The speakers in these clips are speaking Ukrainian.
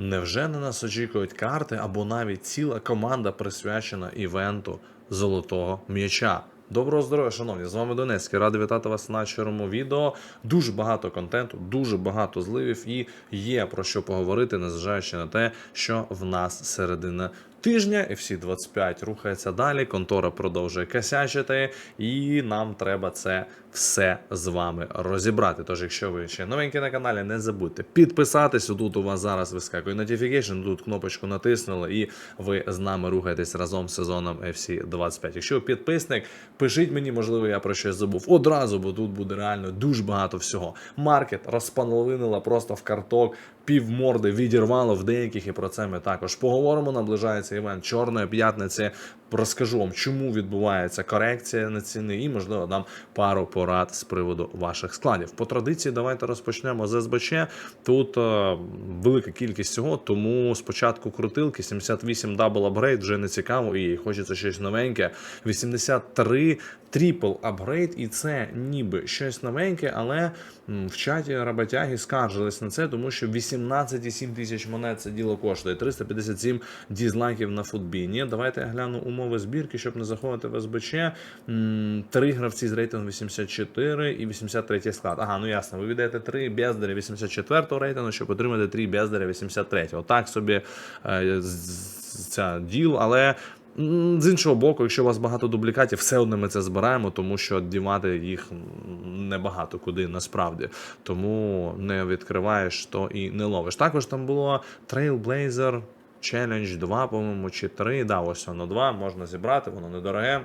Невже на нас очікують карти або навіть ціла команда присвячена івенту золотого м'яча? Доброго здоров'я, шановні! З вами Донецький. Радий вітати вас на чорному відео. Дуже багато контенту, дуже багато зливів і є про що поговорити, незважаючи на те, що в нас середина тижня, FC 25 рухається далі. Контора продовжує косячити, і нам треба це все з вами розібрати. Тож, якщо ви ще новенькі на каналі, не забудьте підписатись. Тут у вас зараз вискакує notification, Тут кнопочку натиснули, і ви з нами рухаєтесь разом з сезоном FC 25. Якщо ви підписник, пишіть мені, можливо, я про щось забув одразу, бо тут буде реально дуже багато всього. Маркет розпановинила просто в карток. Півморди відірвало в деяких, і про це ми також поговоримо. Наближається івент Чорної п'ятниці. Розкажу вам, чому відбувається корекція на ціни, і можливо дам пару порад з приводу ваших складів. По традиції, давайте розпочнемо з СБЧ. Тут е, велика кількість цього, тому спочатку крутилки 78 дабл апгрейд вже не цікаво, і хочеться щось новеньке. 83 трипл апгрейд, і це ніби щось новеньке, але в чаті роботяги скаржились на це, тому що 18,7 тисяч монет це діло коштує. 357 дізлайків на футбіні. Давайте я гляну умови збірки, щоб не заходити в СБЧ. Три гравці з рейтингу 84 і 83 склад. Ага, ну ясно. Ви віддаєте три бездаря 84 рейтингу, щоб отримати три бездаря 83. Отак собі е, ця діл, але. З іншого боку, якщо у вас багато дублікатів, все одно ми це збираємо, тому що дівати їх небагато куди насправді. Тому не відкриваєш, то і не ловиш. Також там було Trailblazer Challenge 2, по-моєму, чи 3. Да, ось воно 2, можна зібрати, воно недороге.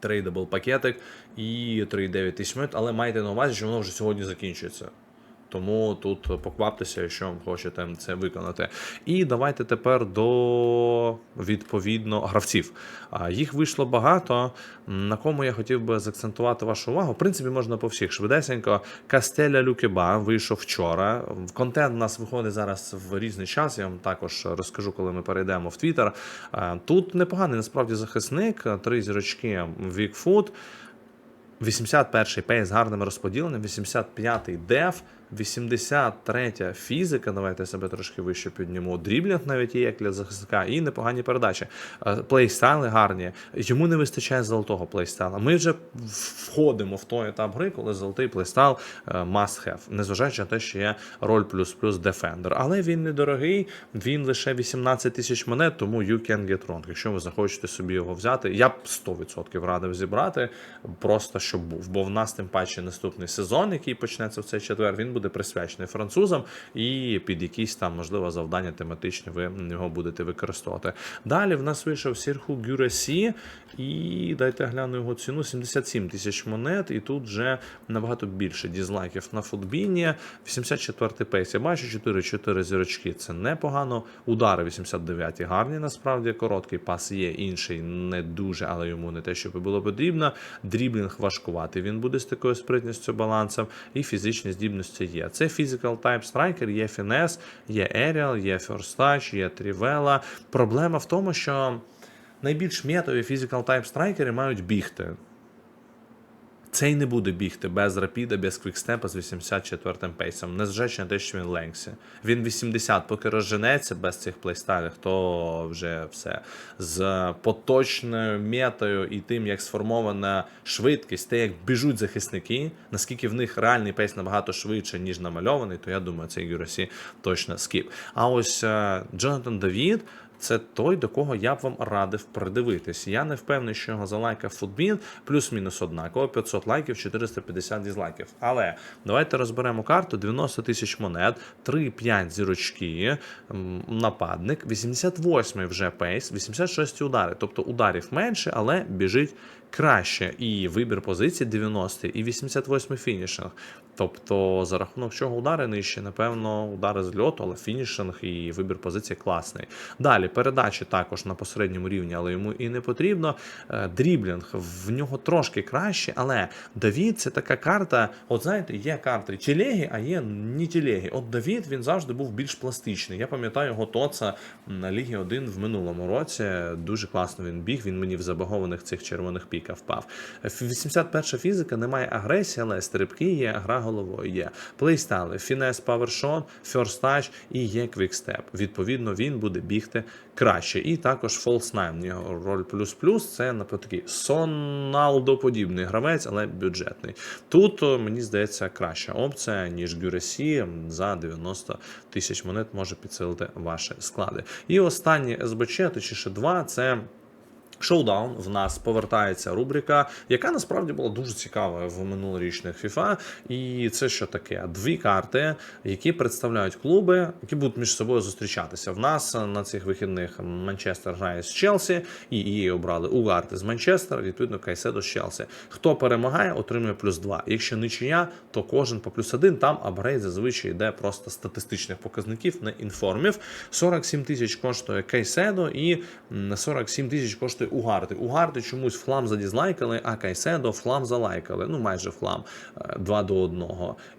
Трейдабл пакетик і 3,9 тисяч монет, але майте на увазі, що воно вже сьогодні закінчується. Тому тут покваптеся, якщо вам хочете це виконати. І давайте тепер до відповідно гравців. Їх вийшло багато. На кому я хотів би заакцентувати вашу увагу. В принципі, можна по всіх швидесенько. Кастеля Люкеба вийшов вчора. Контент у нас виходить зараз в різний час. Я вам також розкажу, коли ми перейдемо в Твіттер. Тут непоганий насправді захисник, три зірочки Вікфуд. 81-й пейс з гарним розподіленням, 85-й деф, 83-я фізика. Давайте себе трошки вище підніму. Дріблінг навіть є як для захисника, і непогані передачі. Е, Плейстайли гарні. Йому не вистачає золотого плейстайла. Ми вже входимо в той етап гри, коли золотий плейстайл е, must have, незважаючи на те, що є роль плюс-плюс Defender. Але він недорогий, він лише 18 тисяч монет, тому you can get wrong. Якщо ви захочете собі його взяти, я б 100% радив зібрати, просто щоб був. Бо в нас тим паче наступний сезон, який почнеться в цей четвер, він буде присвячений французам, і під якісь там, можливо, завдання тематичні ви його будете використовувати. Далі в нас вийшов Сірху Гюресі, і дайте гляну його ціну 77 тисяч монет, і тут вже набагато більше дізлайків на футбіні. 84-й пейс. Я бачу 4-4 зірочки. Це непогано. Удари 89-ті гарні, насправді короткий пас є, інший не дуже, але йому не те, що було потрібно. Дріблінг важкувати. Він буде з такою спритністю балансом, і фізичні здібності є. Це Physical Type Striker, є Finesse, є Aerial, є First Touch, є Trivela. Проблема в тому, що найбільш метові Physical Type Strikeri мають бігти. Цей не буде бігти без рапіда, без квікстепа з 84-м пейсом, незважаючи на те, що він ленгсі. Він 80, поки розженеться без цих плейстайлів, то вже все. З поточною метою і тим, як сформована швидкість, те, як біжуть захисники, наскільки в них реальний пейс набагато швидше, ніж намальований, то я думаю, цей Гюрасі точно скіп. А ось е, Джонатан Давід. Це той, до кого я б вам радив придивитись. Я не впевнений, що його залайкав футбін, плюс-мінус однаково, 500 лайків, 450 дізлайків. Але давайте розберемо карту: 90 тисяч монет, 3-5 зірочки, нападник, 88 вже пейс, 86 удари. Тобто ударів менше, але біжить краще. І вибір позицій 90 і 88 фінішинг. Тобто, за рахунок чого удари нижче, напевно, удари з льоту, але фінішинг і вибір позиції класний. Далі передачі також на посередньому рівні, але йому і не потрібно. Е, Дріблінг в нього трошки краще, але Давід це така карта. От знаєте, є карти тілегі, а є не тілегі. От Давід він завжди був більш пластичний. Я пам'ятаю його тоца на Лігі 1 в минулому році. Дуже класно він біг. Він мені в забагованих цих червоних пік копійка впав. 81 фізика немає агресії, але стрибки є, гра головою є. Плейстайли, фінес, павершот, ферст тач і є квікстеп. Відповідно, він буде бігти краще. І також Nine, в роль плюс-плюс, це наприклад, такий Соналдо-подібний гравець, але бюджетний. Тут мені здається краща опція, ніж Гюресі за 90 тисяч монет може підсилити ваші склади. І останнє СБЧ, точніше два, це. Шоудаун в нас повертається рубрика, яка насправді була дуже цікава в минулорічних FIFA. І це що таке? Дві карти, які представляють клуби, які будуть між собою зустрічатися. В нас на цих вихідних Манчестер грає з Челсі, і її обрали Угарти з Манчестера, відповідно Кайседо з Челсі. Хто перемагає, отримує плюс 2. Якщо нічия, то кожен по плюс 1. Там апгрейд зазвичай йде просто статистичних показників, не інформів. 47 тисяч коштує Кайседо і м, 47 тисяч коштує Угарти. Угарти чомусь флам задізлайкали, а Кайседо флам залайкали. Ну майже флам 2 до 1.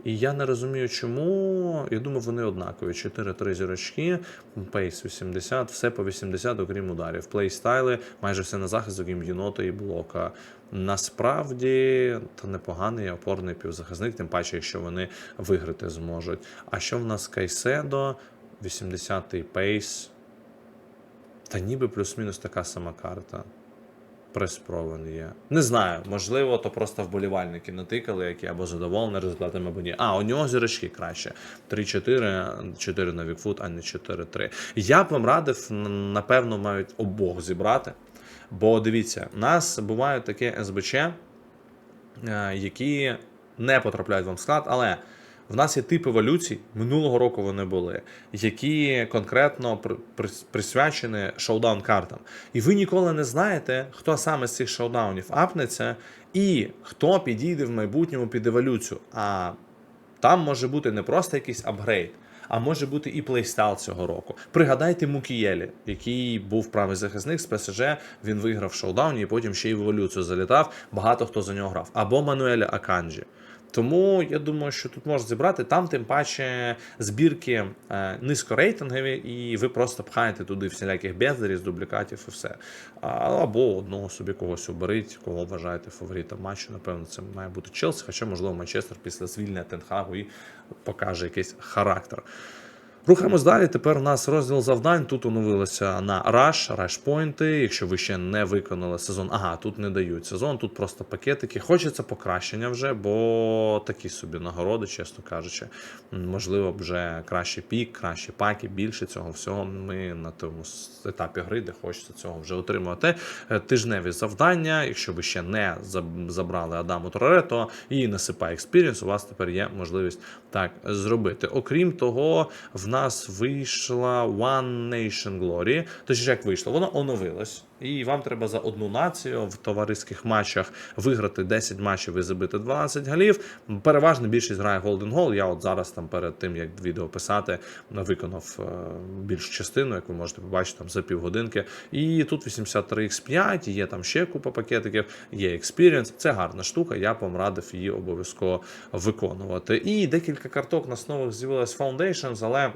І я не розумію, чому. Я думаю, вони однакові. 4-3 зірочки, пейс 80, все по 80, окрім ударів. Плейстайли, майже все на захист, окрім єнота і блока. Насправді то непоганий опорний півзахисник, тим паче, якщо вони виграти зможуть. А що в нас Кайседо? 80-й пейс. Та ніби плюс-мінус така сама карта. Преспровен є. Не знаю, можливо, то просто вболівальники натикали, які або задоволені результатами, або ні. А, у нього зірочки краще. 3-4, 4 на Вікфут, а не 4-3. Я б вам радив, напевно, мають обох зібрати. Бо дивіться, у нас бувають такі СБЧ, е, які не потрапляють вам в склад, але в нас є тип еволюцій, минулого року вони були, які конкретно при- при- присвячені шоудаун картам. І ви ніколи не знаєте, хто саме з цих шоудаунів апнеться, і хто підійде в майбутньому під еволюцію. А там може бути не просто якийсь апгрейд, а може бути і плейстайл цього року. Пригадайте Мукієлі, який був правий захисник з ПСЖ. Він виграв шоудауні і потім ще й в еволюцію залітав. Багато хто за нього грав. Або Мануеля Аканджі. Тому я думаю, що тут можна зібрати там, тим паче збірки е, низькорейтингові, і ви просто пхаєте туди всіляких бездарів, дублікатів і все. Або одного собі когось оберіть, кого вважаєте фаворитом матчу. Напевно, це має бути Челсі, хоча, можливо, Манчестер після звільнення Тенхагу і покаже якийсь характер. Рухаємось далі. Тепер у нас розділ завдань. Тут оновилося на Rush Point. Якщо ви ще не виконали сезон, ага, тут не дають сезон, тут просто пакетики. Хочеться покращення вже, бо такі собі нагороди, чесно кажучи. Можливо, вже кращий пік, кращі паки, більше цього всього. Ми на тому етапі гри, де хочеться цього вже отримувати. Е, Тижневі завдання. Якщо ви ще не забрали Адаму Троре, то і насипай експірієнс, у вас тепер є можливість так зробити. Окрім того, в нас вийшла One Nation Glory. Точніше, як вийшло, воно оновилось. І вам треба за одну націю в товариських матчах виграти 10 матчів і забити 12 голів. Переважно більшість грає Golden Goal. Я от зараз там перед тим, як відео писати, виконав е, більшу частину, як ви можете побачити там за півгодинки. І тут 83x5, є там ще купа пакетиків, є Experience. Це гарна штука, я вам радив її обов'язково виконувати. І декілька карток у нас нових з'явилось Foundations, але.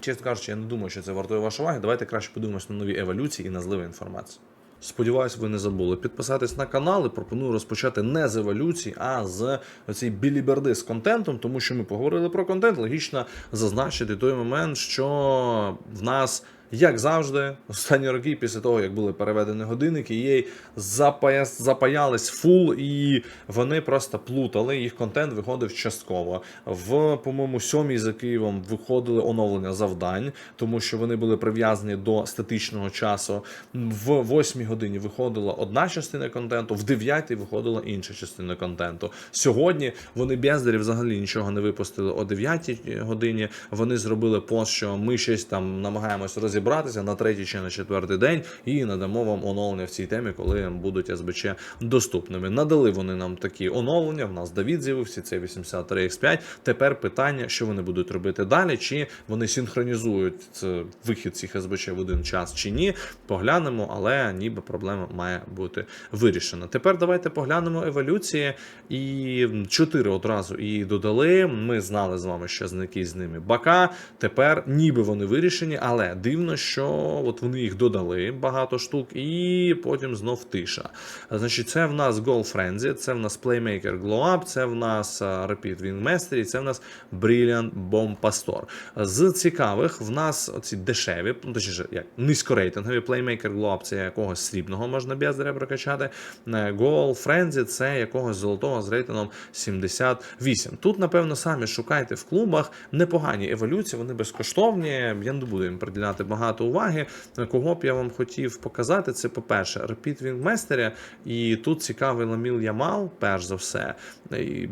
Чесно кажучи, я не думаю, що це вартує вашої уваги. Давайте краще подивимось на нові еволюції і на зливи інформації. Сподіваюсь, ви не забули підписатись на канал і пропоную розпочати не з еволюції, а з цієї біліберди з контентом, тому що ми поговорили про контент. Логічно зазначити той момент, що в нас. Як завжди, останні роки, після того, як були переведені годинники, їй запая... запаялись фул, і вони просто плутали. Їх контент виходив частково. В, по-моєму, сьомій за Києвом виходили оновлення завдань, тому що вони були прив'язані до статичного часу. В восьмій годині виходила одна частина контенту, в дев'ятій виходила інша частина контенту. Сьогодні вони бездарі взагалі нічого не випустили о 9 годині. Вони зробили пост, що ми щось там намагаємось розібратися на третій чи на четвертий день, і надамо вам оновлення в цій темі, коли будуть СБЧ доступними. Надали вони нам такі оновлення. В нас Давід з'явився, це 83X5. Тепер питання, що вони будуть робити далі, чи вони синхронізують вихід цих СБЧ в один час чи ні. Поглянемо, але ніби проблема має бути вирішена. Тепер давайте поглянемо еволюції. І чотири одразу її додали. Ми знали з вами, що зники з ними бака. Тепер ніби вони вирішені, але дивно. Дивно, що от вони їх додали багато штук, і потім знов тиша. Значить, це в нас Goal Frenzy, це в нас Playmaker Glow Up, це в нас е, Repeat Wing Mastery, це в нас Brilliant Bomb Pastor. З цікавих в нас оці дешеві, ну точніше, як низькорейтингові Playmaker Glow Up це якогось срібного можна бездаря прокачати. Е, Goal Frenzy це якогось золотого з рейтингом 78. Тут, напевно, самі шукайте в клубах непогані еволюції, вони безкоштовні. Я не буду їм приділяти багато уваги. Кого б я вам хотів показати, це по-перше, Wing Mastery, і тут цікавий Ламіл Ямал, перш за все. І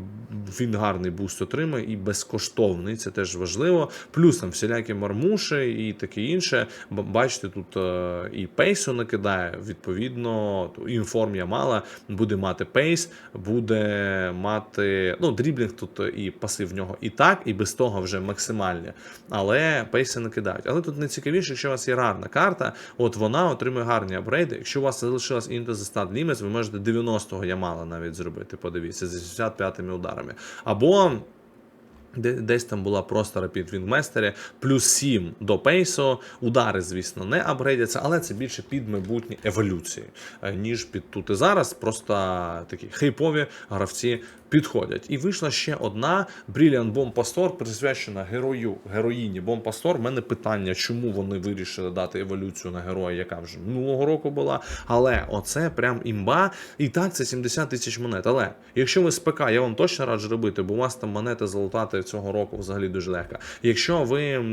він гарний буст отримує і безкоштовний, це теж важливо. Плюс там всілякі мармуші і таке інше. Бачите, тут е, і пейсу накидає. Відповідно, інформ Ямала буде мати пейс, буде мати. Ну, дріблінг тут і паси в нього і так, і без того вже максимальні. Але пейси накидають. Але тут найцікавіше, якщо у вас є рарна карта, от вона отримує гарні апгрейди. Якщо у вас залишилось Into the Stat Limits, ви можете 90-го Ямала навіть зробити. Подивіться, з 85 ударами. Або. Десь там була просто Rapid Wing Mastery, плюс 7 до пейсу. Удари, звісно, не апгрейдяться, але це більше під майбутні еволюції, е, ніж під тут і зараз. Просто такі хейпові гравці підходять. І вийшла ще одна Brilliant Pastor, присвячена герою, героїні Bomb Pastor. У мене питання, чому вони вирішили дати еволюцію на героя, яка вже минулого року була. Але оце прям імба. І так, це 70 тисяч монет. Але якщо ви з ПК, я вам точно раджу робити, бо у вас там монети залутати цього року взагалі дуже легко. Якщо ви.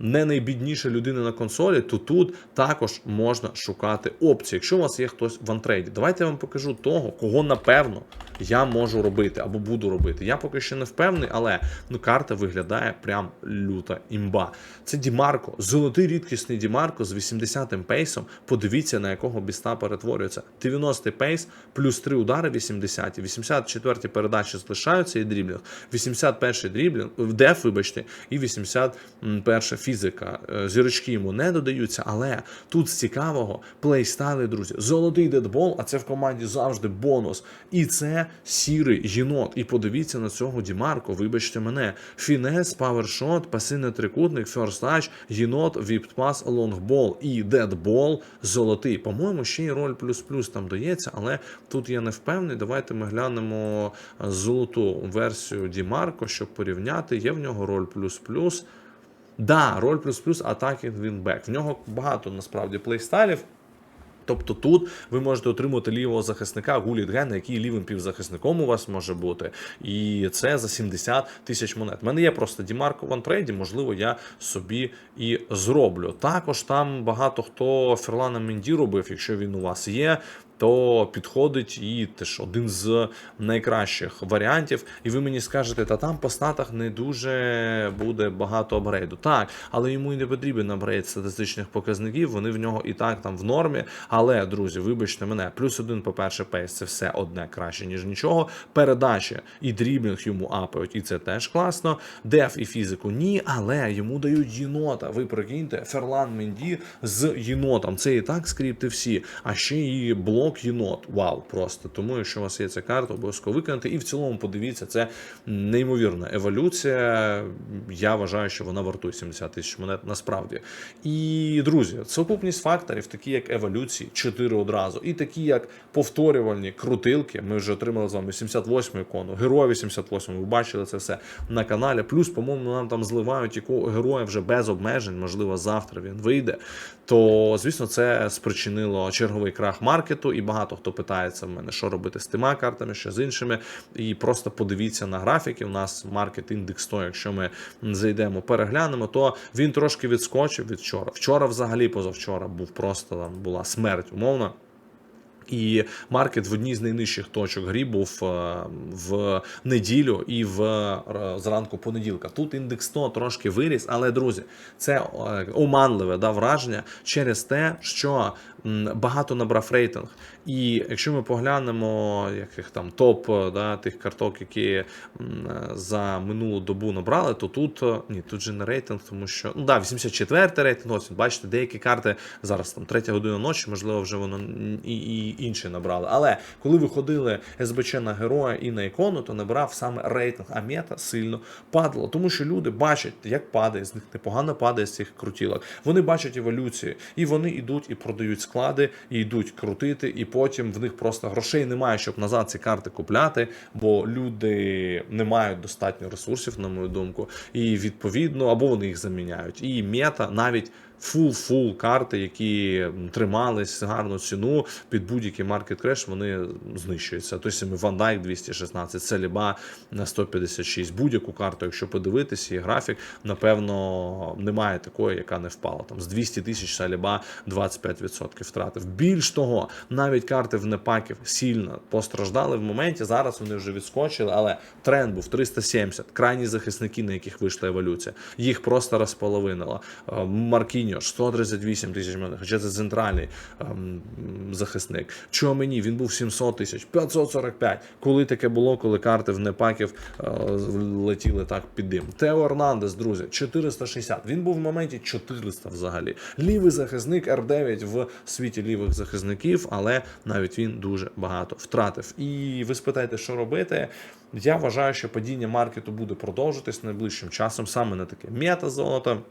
Не найбідніша людина на консолі, то тут також можна шукати опції. Якщо у вас є хтось в антрейді, давайте я вам покажу того, кого напевно я можу робити або буду робити. Я поки що не впевнений, але ну карта виглядає прям люта імба. Це Дімарко, золотий рідкісний Дімарко з 80-м пейсом. Подивіться, на якого біста перетворюється. 90-й пейс, плюс 3 удари 80-ті, 84-ті передачі залишаються і дріблінг, 81-й дріблінг, деф, вибачте, і 81-ша фізика. Е, Зірочки йому не додаються, але тут з цікавого плейстайли, друзі. Золотий дедбол, а це в команді завжди бонус. І це сірий єнот. І подивіться на цього Дімарко, вибачте мене. Фінес, павершот, пасивний трикутник, ферстач, єнот, віппас, лонгбол і дедбол золотий. По-моєму, ще й роль плюс-плюс там дається, але тут я не впевнений. Давайте ми глянемо е, золоту версію Дімарко, щоб порівняти. Є в нього роль плюс-плюс. Да, роль плюс-плюс атаки Вінбек. В нього багато насправді плейстайлів. Тобто тут ви можете отримати лівого захисника Гулітгена, який лівим півзахисником у вас може бути. І це за 70 тисяч монет. У мене є просто Дімарко в антрейді, можливо, я собі і зроблю. Також там багато хто Ферлана Менді робив, якщо він у вас є. То підходить і теж один з найкращих варіантів. І ви мені скажете, та там по статах не дуже буде багато апгрейду. Так, але йому і не потрібен апгрейд статистичних показників. Вони в нього і так там в нормі. Але, друзі, вибачте мене, плюс один, по-перше, пейс це все одне краще, ніж нічого. Передачі і дріблінг йому апають, і це теж класно. Деф і фізику ні, але йому дають єнота. Ви прикиньте, Ферлан Менді з єнотом. Це і так скрипти всі, а ще і блок єнот. Вау, просто. Тому, якщо у вас є ця карта, обов'язково виконати. І в цілому подивіться, це неймовірна еволюція. Я вважаю, що вона вартує 70 тисяч монет насправді. І друзі, сукупність факторів, такі як еволюції, 4 одразу, і такі як повторювальні крутилки. Ми вже отримали з вами 88 ікону, героя 88, ви бачили це все на каналі. Плюс, по-моєму, нам там зливають якого героя вже без обмежень, можливо, завтра він вийде. То, звісно, це спричинило черговий крах маркету, і багато хто питається в мене, що робити з тима картами, що з іншими. І просто подивіться на графіки. У нас маркет індекс 100, якщо ми зайдемо, переглянемо, то він трошки відскочив від вчора. Вчора, взагалі, позавчора був просто там була смерть умовно. І маркет в одній з найнижчих точок грі був е, в неділю і в е, зранку понеділка. Тут індекс 100 трошки виріс, але друзі, це е, оманливе да, враження через те, що багато набрав рейтинг. І якщо ми поглянемо яких там топ е, да, тих карток, які е, за минулу добу набрали, то тут е, ні, тут же не рейтинг, тому що ну да, 84 рейтинг. Ось бачите, деякі карти зараз там третя година ночі, можливо, вже воно і, і і інші набрали. Але коли виходили СБЧ на героя і на ікону, то набрав саме рейтинг, а мета сильно падала. Тому що люди бачать, як падає з них непогано падає з цих крутілок. Вони бачать еволюцію, і вони йдуть і продають склади, і йдуть крутити, і потім в них просто грошей немає, щоб назад ці карти купляти, бо люди не мають достатньо ресурсів, на мою думку, і відповідно або вони їх заміняють. І мета навіть. Фул-фул карти, які тримались гарну ціну під будь-який маркет креш, вони знищуються. Той самий Van Dijk 216, Целіба на 156. Будь-яку карту, якщо подивитися, і графік, напевно, немає такої, яка не впала. Там з 200 тисяч Саліба 25% втратив. Більш того, навіть карти в непаків сильно постраждали в моменті. Зараз вони вже відскочили, але тренд був 370. Крайні захисники, на яких вийшла еволюція, їх просто розполовинило. Е, Маркіньо 138 тисяч монет, хоча це центральний ем, захисник. Чого мені? Він був 700 тисяч, 545. Коли таке було, коли карти в непаків е, летіли так під дим. Тео Ернандес, друзі, 460. Він був в моменті 400 взагалі. Лівий захисник R9 в світі лівих захисників, але навіть він дуже багато втратив. І ви спитаєте, що робити? Я вважаю, що падіння маркету буде продовжитись найближчим часом саме на таке мета золото.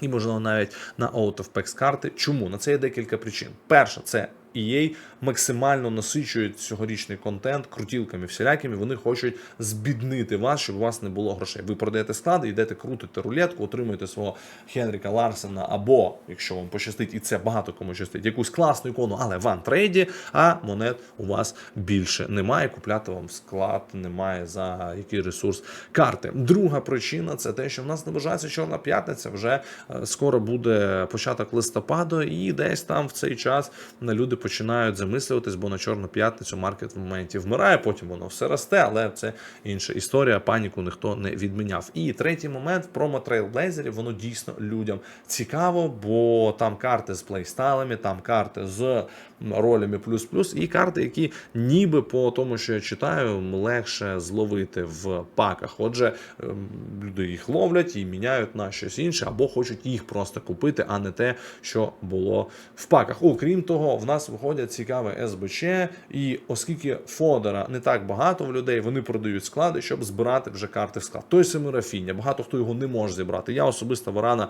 І, можливо, навіть на Out of Packs карти. Чому? На це є декілька причин. Перша, це EA максимально насичують цьогорічний контент крутілками всілякими. Вони хочуть збіднити вас, щоб у вас не було грошей. Ви продаєте склади, йдете крутите рулетку, отримуєте свого Хенріка Ларсена, або, якщо вам пощастить, і це багато кому щастить, якусь класну ікону, але в антрейді, а монет у вас більше немає. Купляти вам склад немає за який ресурс карти. Друга причина це те, що в нас наближається Чорна п'ятниця. Вже е, скоро буде початок листопаду, і десь там в цей час на люди починають замислюватись, бо на чорну п'ятницю маркет в моменті вмирає, потім воно все росте, але це інша історія. Паніку ніхто не відміняв. І третій момент промо трейлблейзерів, воно дійсно людям цікаво, бо там карти з плейстайлами, там карти з ролями плюс-плюс, і карти, які ніби по тому, що я читаю, легше зловити в паках. Отже, ем, люди їх ловлять і міняють на щось інше, або хочуть їх просто купити, а не те, що було в паках. Окрім того, в нас виходять цікаве СБЧ, і оскільки фодера не так багато в людей, вони продають склади, щоб збирати вже карти в склад. Той самий Рафіння, багато хто його не може зібрати. Я особисто варана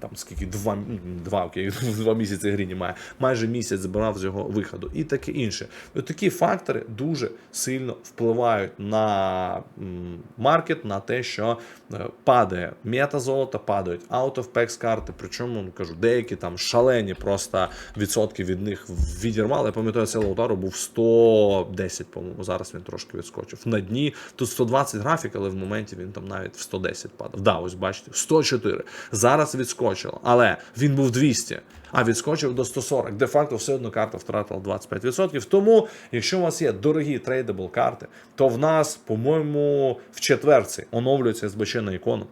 там скільки два, два, окей, два місяці грі немає, майже місяць збирав з його виходу і таке інше. Такі фактори дуже сильно впливають на маркет, на те, що е, падає мета золота, падають out of packs карти. Причому ну, кажу, деякі там шалені просто відсотки від них відірвали. Я пам'ятаю, цей Лаутаро був 110, по-моєму. Зараз він трошки відскочив. На дні тут 120 графік, але в моменті він там навіть в 110 падав. Да, ось бачите, 104. Зараз відскочило, але він був 200. А відскочив до 140. Де-факто все одно карта втратила 25%. Тому, якщо у вас є дорогі трейдабл карти, то в нас, по-моєму, в четверці оновлюється СБЧ на ікону.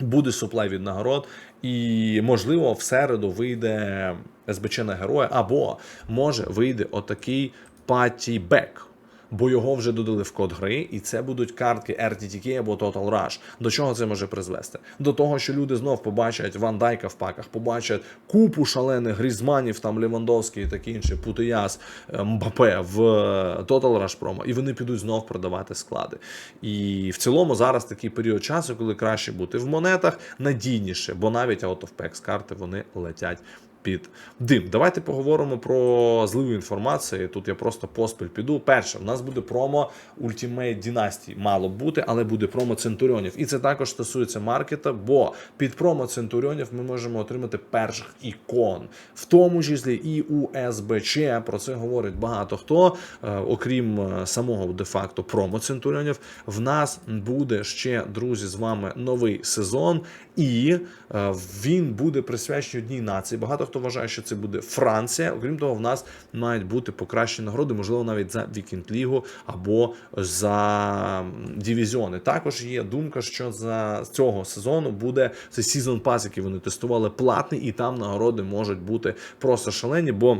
Буде суплай від нагород, і можливо в середу вийде СБЧ на героя, або може вийде отакий паті бек. Бо його вже додали в код гри, і це будуть картки RTTK або Total Rush. До чого це може призвести? До того, що люди знов побачать Ван Дайка в паках, побачать купу шалених грізманів, там Левандовський і такі інші, Путияс, е, Мбапе в е, Total Rush промо, і вони підуть знов продавати склади. І в цілому зараз такий період часу, коли краще бути в монетах, надійніше, бо навіть out of packs карти вони летять під дим. Давайте поговоримо про зливу інформацію. Тут я просто поспіль піду. Перше, в нас буде промо Ultimate Dynasty. Мало бути, але буде промо Центуріонів. І це також стосується маркета, бо під промо Центуріонів ми можемо отримати перших ікон, в тому числі і у СБЧ. Про це говорить багато хто, Е, окрім е, самого де-факто промо Центуріонів. В нас буде ще, друзі, з вами новий сезон, і е, він буде присвячений одній нації. Багато хто вважає, що це буде Франція. Окрім того, в нас мають бути покращені нагороди, можливо, навіть за Вікінд Лігу або за дивізіони. Також є думка, що за цього сезону буде цей сезон пас, який вони тестували платний, і там нагороди можуть бути просто шалені, бо.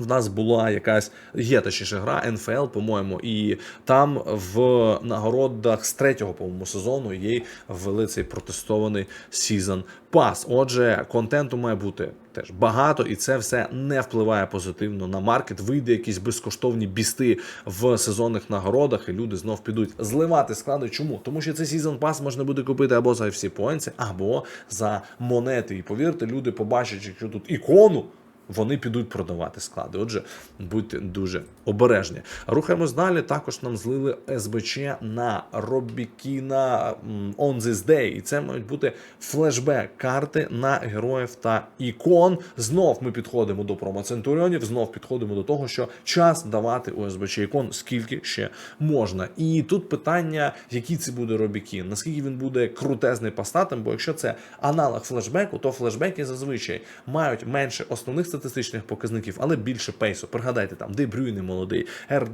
В нас була якась є точніше гра НФЛ, по-моєму, і там в нагородах з третього по-моєму сезону їй ввели цей протестований Season Pass. Отже, контенту має бути теж багато, і це все не впливає позитивно на маркет. Вийде якісь безкоштовні бісти в сезонних нагородах, і люди знов підуть зливати склади. Чому? Тому що цей Season Pass можна буде купити або за FC Points, або за монети. І повірте, люди побачать, якщо тут ікону вони підуть продавати склади. Отже, будьте дуже обережні. Рухаємось далі. Також нам злили СБЧ на Робікіна On This Day. І це мають бути флешбек карти на героїв та ікон. Знов ми підходимо до промоцентуріонів, знов підходимо до того, що час давати у СБЧ ікон скільки ще можна. І тут питання, який це буде Робікін, наскільки він буде крутезний по статам, бо якщо це аналог флешбеку, то флешбеки зазвичай мають менше основних статистичних показників, але більше пейсу. Пригадайте там, де Брюйне молодий, Ер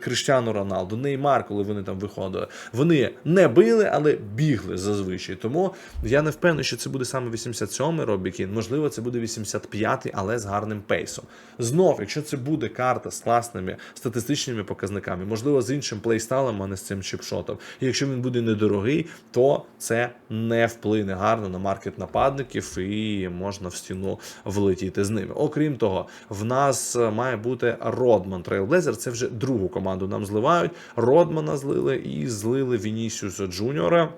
Криштіану Роналду, Неймар, коли вони там виходили. Вони не били, але бігли зазвичай. Тому я не впевнений, що це буде саме 87-й Робікін. Можливо, це буде 85-й, але з гарним пейсом. Знов, якщо це буде карта з класними статистичними показниками, можливо, з іншим плейстайлом, а не з цим чіпшотом. І якщо він буде недорогий, то це не вплине гарно на маркет нападників і можна в стіну влетіти з ними. Окрім того, в нас е, має бути Родман Трейлблезер. Це вже другу команду нам зливають. Родмана злили і злили Вінісіуса Джуніора.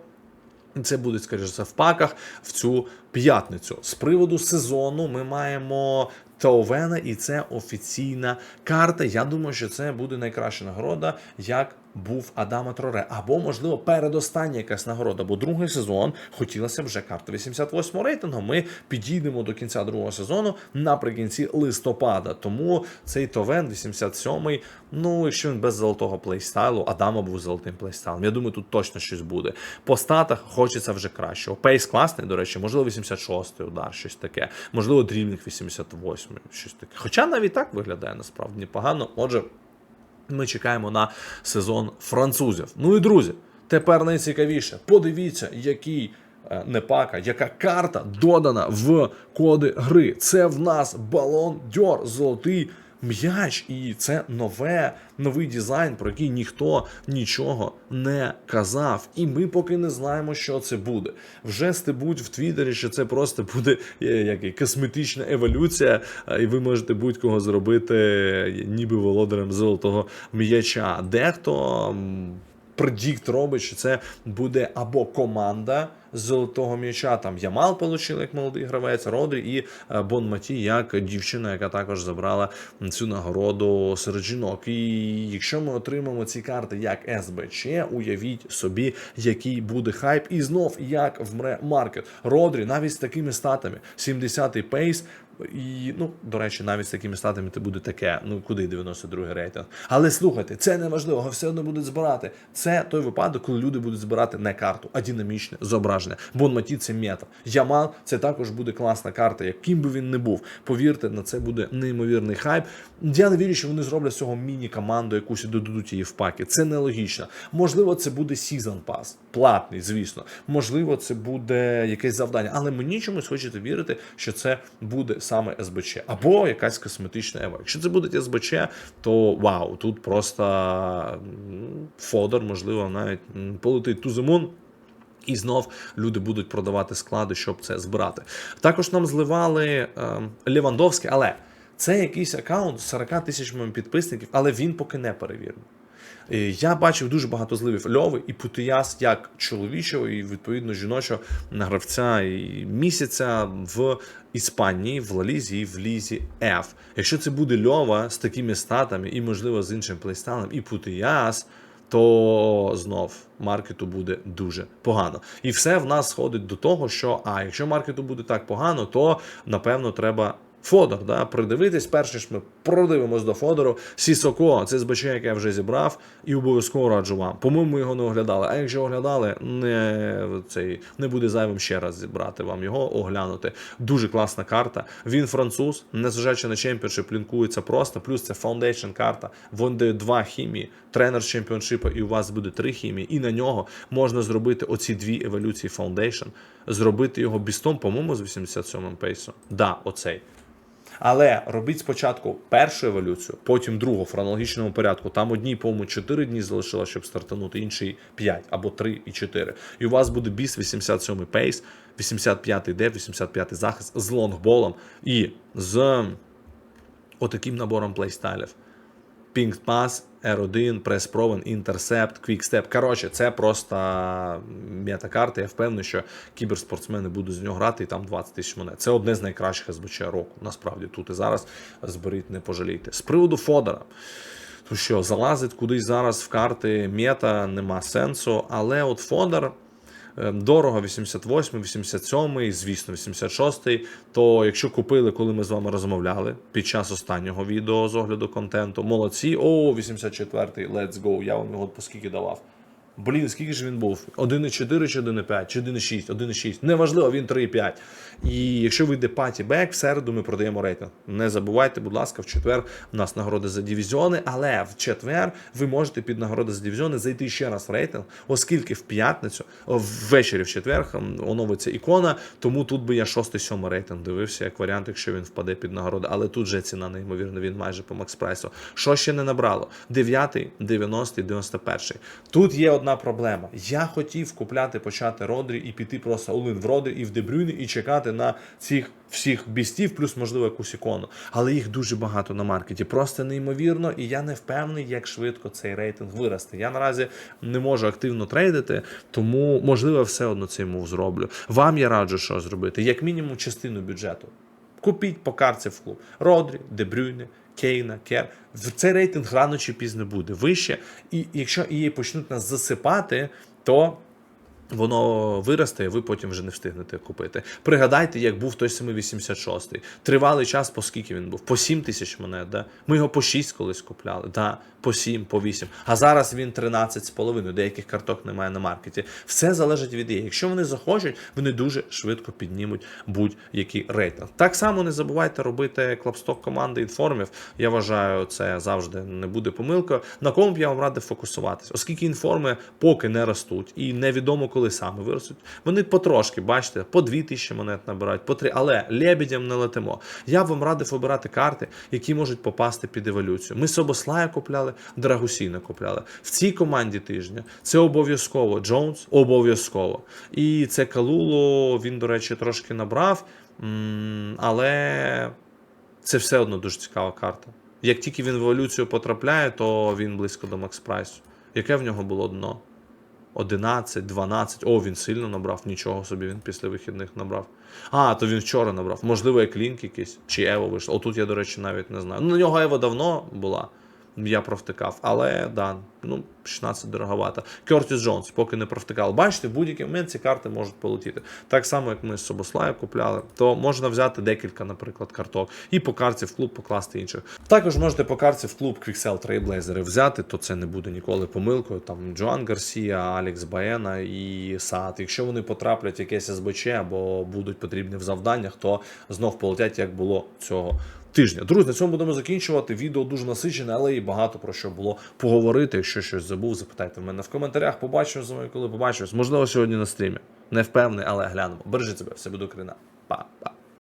Це буде, скоріше в паках в цю п'ятницю. З приводу сезону ми маємо Теовена, і це офіційна карта. Я думаю, що це буде найкраща нагорода, як був Адама Троре. Або, можливо, передостання якась нагорода. Бо другий сезон хотілося вже карта 88 рейтингу. Ми підійдемо до кінця другого сезону наприкінці листопада. Тому цей Товен 87-й, ну, якщо він без золотого плейстайлу, Адама був золотим плейстайлом. Я думаю, тут точно щось буде. По статах хочеться вже кращого. Пейс класний, до речі, можливо, 86-й удар, щось таке. Можливо, дрібник 88-й, щось таке. Хоча навіть так виглядає насправді непогано. Отже. Ми чекаємо на сезон французів. Ну і друзі, тепер найцікавіше. Подивіться, який е, не пака, яка карта додана в коди гри. Це в нас балон дьор, золотий м'яч, і це нове, новий дизайн, про який ніхто нічого не казав. І ми поки не знаємо, що це буде. Вже стебуть в Твіттері, що це просто буде е, як косметична еволюція, е, і ви можете будь-кого зробити е, ніби володарем золотого м'яча. Дехто. Предікт робить, що це буде або команда з золотого м'яча. Там Ямал получив як молодий гравець, Родрі і е, Бон Маті як дівчина, яка також забрала цю нагороду серед жінок. І якщо ми отримаємо ці карти як СБЧ, уявіть собі, який буде хайп, і знов як вмре маркет. Родрі навіть з такими статами: 70-й пейс. І, ну, до речі, навіть з такими статами це буде таке, ну куди 92 рейтинг. Але слухайте, це не важливо, все одно будуть збирати. Це той випадок, коли люди будуть збирати не карту, а динамічне зображення. Бонматі це мета. Ямал це також буде класна карта, яким би він не був. Повірте, на це буде неймовірний хайп. Я не вірю, що вони зроблять з цього міні-команду, якусь і додадуть її в паки. Це нелогічно. Можливо, це буде Season Pass, платний, звісно. Можливо, це буде якесь завдання, але мені чомусь хочете вірити, що це буде саме СБЧ або якась косметична ева. Якщо це буде СБЧ, то вау, тут просто Фодор, можливо, навіть полетить the і знов люди будуть продавати склади, щоб це збирати. Також нам зливали ем, Лівандовський, але це якийсь аккаунт з 40 тисячами підписників, але він поки не перевірений. Я бачив дуже багато зливів Льови і Путияс як чоловічого і відповідно жіночого гравця і місяця в Іспанії, в Лалізі в Лізі F. Якщо це буде Льова з такими статами і, можливо, з іншим плейстайлом, і Путияс, то знов маркету буде дуже погано. І все в нас сходить до того, що а якщо маркету буде так погано, то напевно треба. Фодор, да, придивитись, перше ж ми продивимось до Фодору. Сісоко, це СБЧ, яке я вже зібрав, і обов'язково раджу вам. По-моєму, його не оглядали. А якщо оглядали, не, цей, не буде зайвим ще раз зібрати вам його, оглянути. Дуже класна карта. Він француз, незважаючи на чемпіоншип, лінкується просто. Плюс це фаундейшн карта. Він дає два хімії, тренер з чемпіоншипа, і у вас буде три хімії. І на нього можна зробити оці дві еволюції фаундейшн, зробити його бістом, по-моєму, з 87-м пейсом. Да, оцей. Але робіть спочатку першу еволюцію, потім другу в хронологічному порядку. Там одній, по-моєму, 4 дні залишилося, щоб стартанути, інший 5 або 3 і 4. І у вас буде біс 87 пейс, 85 деп, 85 захист з лонгболом і з отаким набором плейстайлів. Пінг Pass, R1, Press Proven, Intercept, Quickstep. Коротше, це просто мета-карта. Я впевнений, що кіберспортсмени будуть з нього грати і там 20 тисяч монет. Це одне з найкращих СБЧ року. Насправді тут і зараз зберіть, не пожалійте. З приводу Фодора. То що, залазить кудись зараз в карти мета, нема сенсу. Але от Фодор. Е, Дорого 88, 87, звісно, 86. То якщо купили, коли ми з вами розмовляли під час останнього відео з огляду контенту, молодці. О, 84-й, let's go. Я вам його по скільки давав. Блін, скільки ж він був? 1,4 чи 1,5, чи 1,6, 1,6. Неважливо, він 3,5. І якщо вийде паті бек, в середу ми продаємо рейтинг. Не забувайте, будь ласка, в четвер у нас нагороди за дивізіони, але в четвер ви можете під нагороди за дивізіони зайти ще раз в рейтинг, оскільки в п'ятницю, ввечері в четвер оновиться ікона, тому тут би я 6-7 рейтинг дивився як варіант, якщо він впаде під нагороди. Але тут же ціна неймовірно, він майже по макспрайсу. Що ще не набрало? 9, 90, 91. Тут є одна проблема. Я хотів купляти почати Родрі і піти просто олин в Родрі і в Дебрюні і чекати на цих всіх бістів, плюс, можливо, якусь ікону. Але їх дуже багато на маркеті. Просто неймовірно, і я не впевнений, як швидко цей рейтинг виросте. Я наразі не можу активно трейдити, тому можливо все одно цей мув зроблю. Вам я раджу, що зробити, як мінімум, частину бюджету. Купіть по карці в клуб. Родрі, Дебрюйне, Кейна, Кер. Цей рейтинг рано чи пізно буде вище. І якщо її почнуть нас засипати, то. Воно виросте, і ви потім вже не встигнете купити. Пригадайте, як був той самий 86-й. Тривалий час, по скільки він був? По 7 тисяч монет. Да? Ми його по 6 колись купляли. Да? По 7, по 8. А зараз він 13,5. Деяких карток немає на маркеті. Все залежить від її. Якщо вони захочуть, вони дуже швидко піднімуть будь-який рейтинг. Так само не забувайте робити клапсток команди інформів. Я вважаю, це завжди не буде помилкою. На кому б я вам радив фокусуватись, оскільки інформи поки не ростуть, і невідомо коли саме виростуть. Вони потрошки, бачите, по 2 тисячі монет набирають, по 3, але лебідям не летимо. Я вам радив обирати карти, які можуть попасти під еволюцію. Ми Собослая купляли, Драгусіна купляли. В цій команді тижня це обов'язково Джонс, обов'язково. І це Калуло, він, до речі, трошки набрав, але це все одно дуже цікава карта. Як тільки він в еволюцію потрапляє, то він близько до Макс Прайсу. Яке в нього було дно? 11, 12. О, він сильно набрав. Нічого собі він після вихідних набрав. А, то він вчора набрав. Можливо, як лінк якийсь, чи Ево вийшло. Отут я, до речі, навіть не знаю. Ну, на нього Ево давно була. Я провтикав, але да, ну 16 дороговато. Кертіс Джонс, поки не провтикав. Бачите, в будь-який момент ці карти можуть полетіти. Так само, як ми з Собослаю купляли, то можна взяти декілька, наприклад, карток, і по карті в клуб покласти інших. Також можете по карті в клуб Quicksell Trailblazer взяти, то це не буде ніколи помилкою. Там Джоан Гарсія, Алекс Баена і Саад. Якщо вони потраплять в якесь СБЧ або будуть потрібні в завданнях, то знов полетять, як було цього тижня. Друзі, на цьому будемо закінчувати. Відео дуже насичене, але і багато про що було поговорити. Якщо щось забув, запитайте в мене в коментарях. Побачимо з вами, коли побачимось. Можливо, сьогодні на стрімі. Не впевнений, але глянемо. Бережіть себе, все буде Україна. Па-па.